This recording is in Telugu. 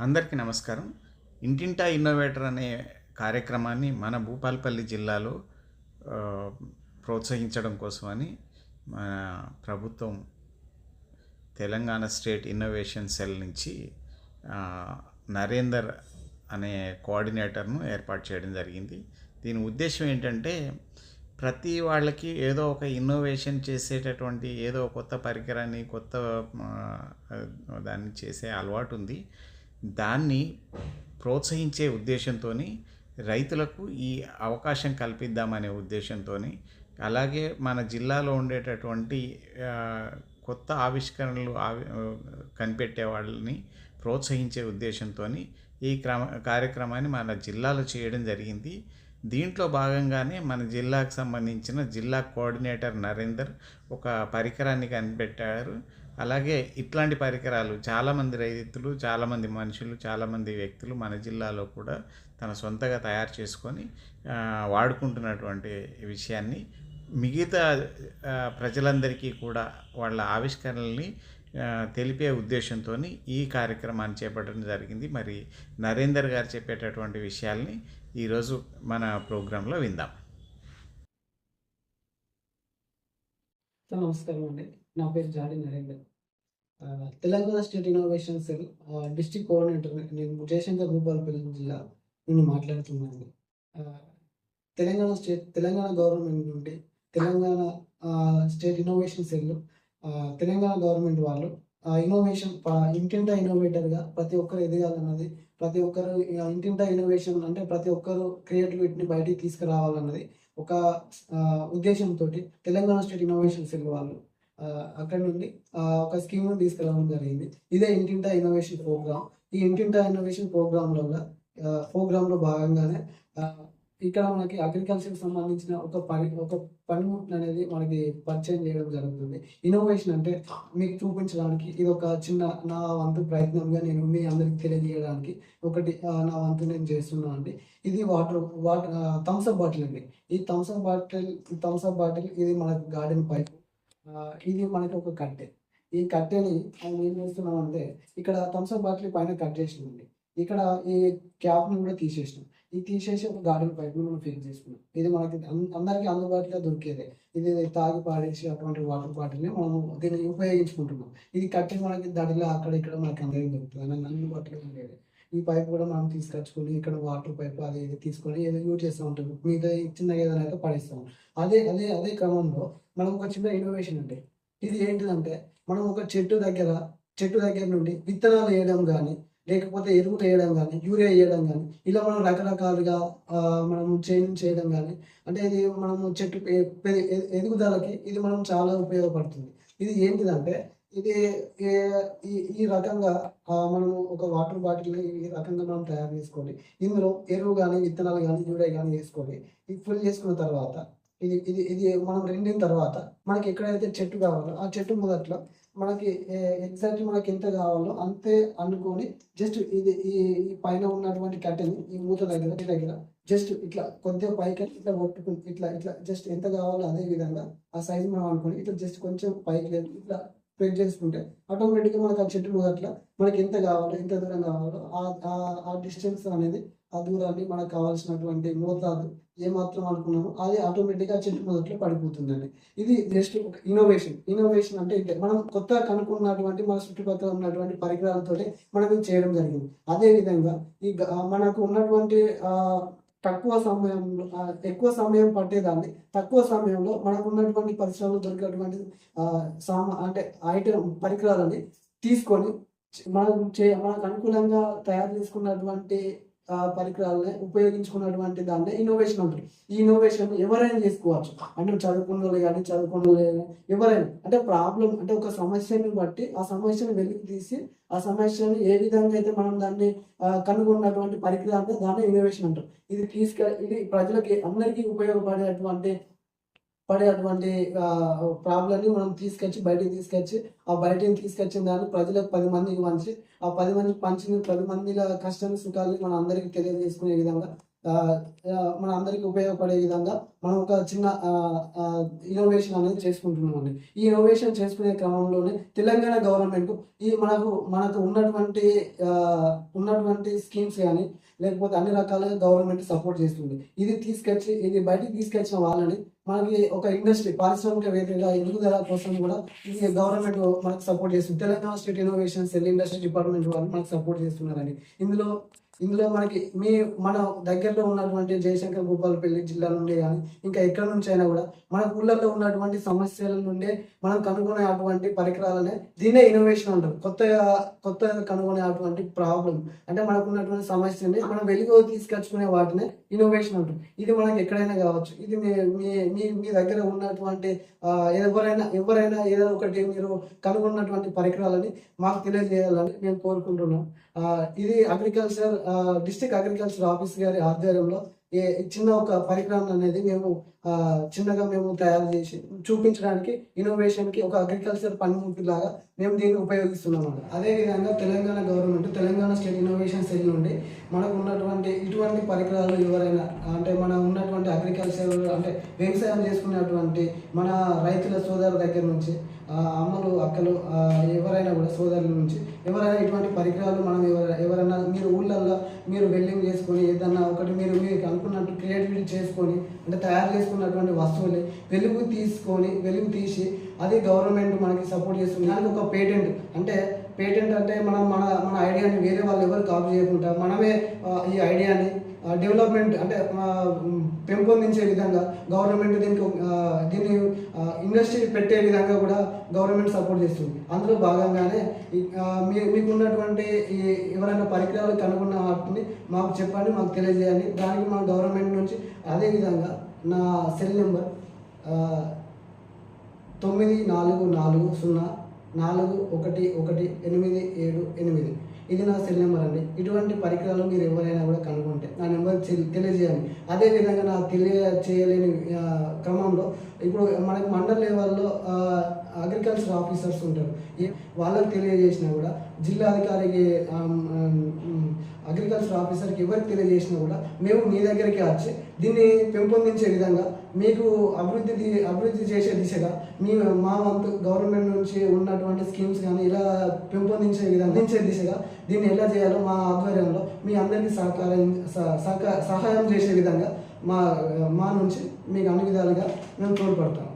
అందరికీ నమస్కారం. ఇంటింటా ఇన్నోవేటర్ అనే కార్యక్రమాన్ని మన భూపాలపల్లి జిల్లాలో ప్రోత్సహించడం కోసమని మన ప్రభుత్వం తెలంగాణ స్టేట్ ఇన్నోవేషన్ సెల్ నుంచి నరేందర్ అనే కోఆర్డినేటర్ను ఏర్పాటు చేయడం జరిగింది. దీని ఉద్దేశం ఏంటంటే ప్రతి వాళ్ళకి ఏదో ఒక ఇన్నోవేషన్ చేసేటటువంటి ఏదో కొత్త పరికరాన్ని కొత్త దాన్ని చేసే అలవాటు ఉంది. దాన్ని ప్రోత్సహించే ఉద్దేశంతో రైతులకు ఈ అవకాశం కల్పిద్దామనే ఉద్దేశంతో అలాగే మన జిల్లాలో ఉండేటటువంటి కొత్త ఆవిష్కరణలు ఆవి కనిపెట్టే వాళ్ళని ప్రోత్సహించే ఉద్దేశంతో ఈ క్రమ కార్యక్రమాన్ని మన జిల్లాలో చేయడం జరిగింది. దీంట్లో భాగంగానే మన జిల్లాకు సంబంధించిన జిల్లా కోఆర్డినేటర్ నరేందర్ ఒక పరికరాన్ని కనిపెట్టారు. అలాగే ఇట్లాంటి పరికరాలు చాలామంది రైతులు చాలామంది మనుషులు చాలామంది వ్యక్తులు మన జిల్లాలో కూడా తన సొంతగా తయారు చేసుకొని వాడుకుంటున్నటువంటి విషయాన్ని మిగతా ప్రజలందరికీ కూడా వాళ్ళ ఆవిష్కరణల్ని తెలిపే ఉద్దేశంతో ఈ కార్యక్రమాన్ని చేపట్టడం జరిగింది. మరి నరేందర్ గారు చెప్పేటటువంటి విషయాల్ని ఈరోజు మన ప్రోగ్రాంలో విందాం. నమస్కారం అండి. నా పేరు Jadi Narender. Telangana state innovation cell district coordinator నేను జయశంకర్ భూపాలపల్లి జిల్లా నుండి మాట్లాడుతున్నాను. తెలంగాణ స్టేట్ తెలంగాణ గవర్నమెంట్ నుండి Telangana state innovation cell Telangana government వాళ్ళు ఇన్నోవేషన్ ఇంటింట ఇంటింటా ఇన్నోవేటర్గా ప్రతి ఒక్కరు ఎదగాలన్నది ప్రతి ఒక్కరు ఇంటింట ఇంటింటా ఇన్నోవేషన్ అంటే ప్రతి ఒక్కరు క్రియేటివిటీని బయటికి తీసుకురావాలన్నది ఒక ఉద్దేశంతో తెలంగాణ స్టేట్ ఇన్నోవేషన్ సెల్ వాళ్ళు అక్కడ నుండి ఒక స్కీమ్ తీసుకురావడం జరిగింది. ఇదే ఇంటింటా ఇన్నోవేషన్ ప్రోగ్రామ్. ఈ ఇంటింటా ఇన్నోవేషన్ ప్రోగ్రాంలో ప్రోగ్రాంలో భాగంగానే ఇక్కడ మనకి అగ్రికల్చర్ సంబంధించిన ఒక పని ఒక పనిముట్లు అనేది మనకి పరిచయం చేయడం జరుగుతుంది. ఇన్నోవేషన్ అంటే మీకు చూపించడానికి ఇది ఒక చిన్న నా వంతు ప్రయత్నంగా నేను మీ అందరికి తెలియజేయడానికి ఒకటి నా వంతు నేను చేస్తున్నాను అండి. ఇది వాటర్ వాటర్ థమ్స్అప్ బాటిల్ అండి. ఈ థమ్స్అప్ బాటిల్ థమ్స్అప్ బాటిల్ ఇది మన గార్డెన్ పైపు. ఇది మనకి ఒక కట్టె ఈ కట్టెని మనం ఏం చేస్తున్నాం అంటే ఇక్కడ థమ్స్అప్ బాటిల్ పైన కట్ చేసినామండి. ఇక్కడ ఈ క్యాప్ని కూడా తీసేసినాం. ఇది తీసేసి ఒక గార్డెన్ పైప్ని మనం ఫిక్స్ చేసుకున్నాం. ఇది మనకి అందరికీ అందుబాటులో దొరికేదే. ఇది తాగి పాడేసి అటువంటి వాటర్ బాటిల్ని మనం దీన్ని ఉపయోగించుకుంటున్నాం. ఇది కట్టి మనకి దడిలో అక్కడ ఇక్కడ మనకి అందరికీ దొరుకుతుంది. అని అందుబాటులో ఉండేది. ఈ పైప్ కూడా మనం తీసుకొచ్చుకొని ఇక్కడ వాటర్ పైప్ అది ఇది తీసుకొని ఏదో యూజ్ చేస్తూ ఉంటాం మీద చిన్నగా ఏదైనా అయితే పడేస్తాం అదే అదే అదే క్రమంలో మనం ఒక చిన్న ఇన్నోవేషన్ అంటే ఇది ఏంటిదంటే మనం ఒక చెట్టు దగ్గర చెట్టు దగ్గర నుండి విత్తనాలు వేయడం కానీ లేకపోతే ఎరువులు వేయడం కానీ యూరియా వేయడం కానీ ఇలా మనం రకరకాలుగా మనం చేంజ్ చేయడం కానీ అంటే ఇది మనము చెట్టు ఎదుగుదలకి ఇది మనం చాలా ఉపయోగపడుతుంది. ఇది ఏంటిదంటే ఇది ఈ ఈ రకంగా మనం ఒక వాటర్ బాటిల్ ఈ రకంగా మనం తయారు చేసుకోండి. ఇందులో ఎరువు కానీ విత్తనాలు కానీ యూరియా కానీ వేసుకోండి. ఇది ఫుల్ చేసుకున్న తర్వాత ఇది ఇది ఇది మనం రెండిన తర్వాత మనకి ఎక్కడైతే చెట్టు కావాలో ఆ చెట్టు మొదట్లో మనకి ఎగ్జాక్ట్ మనకి ఎంత కావాలో అంతే అనుకొని జస్ట్ ఇది ఈ పైన ఉన్నటువంటి కట్టెని ఈ మూత దగ్గర దగ్గర జస్ట్ ఇట్లా కొద్దిగా పైకి ఇట్లా కొట్టుకుని ఇట్లా ఇట్లా జస్ట్ ఎంత కావాలో అదే విధంగా ఆ సైజ్ మనం అనుకొని ఇట్లా జస్ట్ కొంచెం పైకి ఇట్లా ప్రెస్ చేసుకుంటే ఆటోమేటిక్గా మనకి ఆ చెట్టు మొదట్లో మనకి ఎంత కావాలో ఎంత దూరం కావాలో ఆ- ఆ- డిస్టెన్స్ అనేది ఆ దూరాన్ని మనకు కావాల్సినటువంటి మోతాదు ఏ మాత్రం అనుకున్నామో అది ఆటోమేటిక్గా చెట్టు మొదట్లో పడిపోతుందండి. ఇది జస్ట్ ఒక ఇన్నోవేషన్ ఇన్నోవేషన్ అంటే ఇంటే మనం కొత్త కనుక్కున్నటువంటి మన చుట్టుపక్కల ఉన్నటువంటి పరికరాలతో మనం ఇది చేయడం జరిగింది. అదేవిధంగా ఈ మనకు ఉన్నటువంటి తక్కువ సమయంలో ఎక్కువ సమయం పట్టేదాన్ని. తక్కువ సమయంలో మనకు ఉన్నటువంటి పరిశ్రమలో దొరికేటువంటి సామా అంటే ఐటమ్ పరికరాలని తీసుకొని మనం చే మనకు అనుకూలంగా తయారు చేసుకున్నటువంటి పరికరాలని ఉపయోగించుకున్నటువంటి దాన్ని ఇన్నోవేషన్ అంటారు ఈ ఇన్నోవేషన్ ఎవరైనా చేసుకోవచ్చు. అంటే చదువుకున్నోళ్ళు కానీ చదువుకున్నోళ్ళు కానీ ఎవరైనా. అంటే ప్రాబ్లం అంటే ఒక సమస్యని బట్టి ఆ సమస్యను వెలికి తీసి ఆ సమస్యను ఏ విధంగా అయితే మనం దాన్ని కనుగొన్నటువంటి పరికరాన్ని దాన్ని ఇన్నోవేషన్ అంటారు. ఇది తీసుక ఇది ప్రజలకి అందరికీ ఉపయోగపడేటువంటి పడేటువంటి ప్రాబ్లమ్ని మనం తీసుకొచ్చి బయటికి తీసుకొచ్చి ఆ బయటికి తీసుకొచ్చిన దాన్ని ప్రజలకు పది మందికి మంచి ఆ పది మంది పంచిన పది మందిల కష్టాన్ని సుఖాలని మన అందరికీ తెలియజేసుకునే విధంగా మన అందరికి ఉపయోగపడే విధంగా మనం ఒక చిన్న ఇన్నోవేషన్ అనేది చేసుకుంటున్నామండి. ఈ ఇన్నోవేషన్ చేసుకునే క్రమంలోనే తెలంగాణ గవర్నమెంట్ ఈ మనకు మనకు ఉన్నటువంటి ఉన్నటువంటి స్కీమ్స్ కానీ లేకపోతే అన్ని రకాలుగా గవర్నమెంట్ సపోర్ట్ చేస్తుంది. ఇది తీసుకొచ్చి ఇది బయటికి తీసుకొచ్చిన వాళ్ళని మనకి ఒక ఇండస్ట్రీ పారిశ్రామికవేత్తగా ఎదుగుదల కోసం కూడా ఈ గవర్నమెంట్ మనకు సపోర్ట్ చేస్తుంది. Telangana state innovation cell industry department వాళ్ళు మనకు సపోర్ట్ చేస్తున్నారండి. ఇందులో ఇందులో మనకి మీ మన దగ్గరలో ఉన్నటువంటి జయశంకర్ భూపాలపల్లి జిల్లా నుండి కానీ ఇంకా ఎక్కడి నుంచి అయినా కూడా మన ఊళ్ళల్లో ఉన్నటువంటి సమస్యల నుండే మనం కనుగొనే అటువంటి పరికరాలనే దీనే ఇన్నోవేషన్ అంటారు. కొత్తగా కొత్తగా కనుగొనే అటువంటి ప్రాబ్లం అంటే మనకు ఉన్నటువంటి సమస్యని మనం వెలుగు తీసుకొచ్చుకునే వాటినే ఇన్నోవేషన్ అంటారు. ఇది మనకి ఎక్కడైనా కావచ్చు. ఇది మీ మీ మీ మీ దగ్గర ఉన్నటువంటి ఎవరైనా ఎవరైనా ఏదైనా ఒకటి మీరు కనుగొన్నటువంటి పరికరాలని మాకు తెలియజేయాలని నేను కోరుకుంటున్నాను ఇది అగ్రికల్చర్ డిస్ట్రిక్ట్ అగ్రికల్చర్ ఆఫీస్ గారి ఆధ్వర్యంలో ఏ చిన్న ఒక పరికరాన్ని అనేది మేము చిన్నగా మేము తయారు చేసి చూపించడానికి ఇన్నోవేషన్కి ఒక అగ్రికల్చర్ పనిముట్టు లాగా మేము దీన్ని ఉపయోగిస్తున్నాం అన్నమాట. అదే విధంగా Telangana government Telangana state innovation cell నుండి మనకు ఉన్నటువంటి ఇటువంటి పరికరాలు ఎవరైనా అంటే మన ఉన్నటువంటి అగ్రికల్చర్ అంటే వ్యవసాయం చేసుకున్నటువంటి మన రైతుల సోదరుల దగ్గర నుంచి అమ్మలు అక్కలు ఎవరైనా కూడా సోదరుల నుంచి ఎవరైనా ఇటువంటి పరికరాలు మనం ఎవరైనా ఎవరైనా మీరు ఊళ్ళల్లో మీరు వెల్డింగ్ చేసుకొని ఏదన్నా ఒకటి మీరు మీకు అనుకున్నట్టు క్రియేటివిటీ చేసుకొని అంటే తయారు చేసుకున్నటువంటి వస్తువులు వెలుగు తీసుకొని వెలుగు తీసి అది గవర్నమెంట్ మనకి సపోర్ట్ చేస్తుంది. దానికి ఒక పేటెంట్. అంటే పేటెంట్ అంటే మనం మన మన ఐడియాని వేరే వాళ్ళు ఎవరు కాపీ చేయకుండా మనమే ఈ ఐడియాని డెవలప్మెంట్ అంటే పెంపొందించే విధంగా గవర్నమెంట్ దీనికి దీన్ని ఇండస్ట్రీ పెట్టే విధంగా కూడా గవర్నమెంట్ సపోర్ట్ చేస్తుంది. అందులో భాగంగానే మీకు ఉన్నటువంటి ఎవరైనా పరికరాలు కనుగొన్న వాటిని మాకు చెప్పండి మాకు తెలియజేయండి. దానికి మా గవర్నమెంట్ నుంచి అదే విధంగా నా సెల్ నెంబర్ తొమ్మిది నాలుగు నాలుగు సున్నా నాలుగు ఒకటి ఒకటి ఎనిమిది ఏడు ఎనిమిది. ఇది నా సెల్ నెంబర్ అండి. ఇటువంటి పరికరాలు మీరు ఎవరైనా కూడా కనుగొంటే నా నెంబర్ తెలి- తెలియజేయండి. అదేవిధంగా నా నాకు తెలియచేయలేని క్రమంలో ఇప్పుడు మనకి మండల్ లెవెల్లో అగ్రికల్చర్ ఆఫీసర్స్ ఉంటారు. వాళ్ళకి తెలియజేసినా కూడా జిల్లా అధికారికి అగ్రికల్చర్ ఆఫీసర్కి ఎవరికి తెలియజేసినా కూడా మేము మీ దగ్గరికి వచ్చి దీన్ని పెంపొందించే విధంగా మీకు అభివృద్ధి అభివృద్ధి చేసే దిశగా మీ మా వంతు గవర్నమెంట్ నుంచి ఉన్నటువంటి స్కీమ్స్ కానీ ఇలా పెంపొందించే విధంగా అందించే దిశగా దీన్ని ఎలా చేయాలో మా ఆధ్వర్యంలో మీ అందరికీ సహకారం సహ- సహక- సహాయం చేసే విధంగా మా మా నుంచి మీకు అన్ని విధాలుగా మేము తోడ్పడతాం.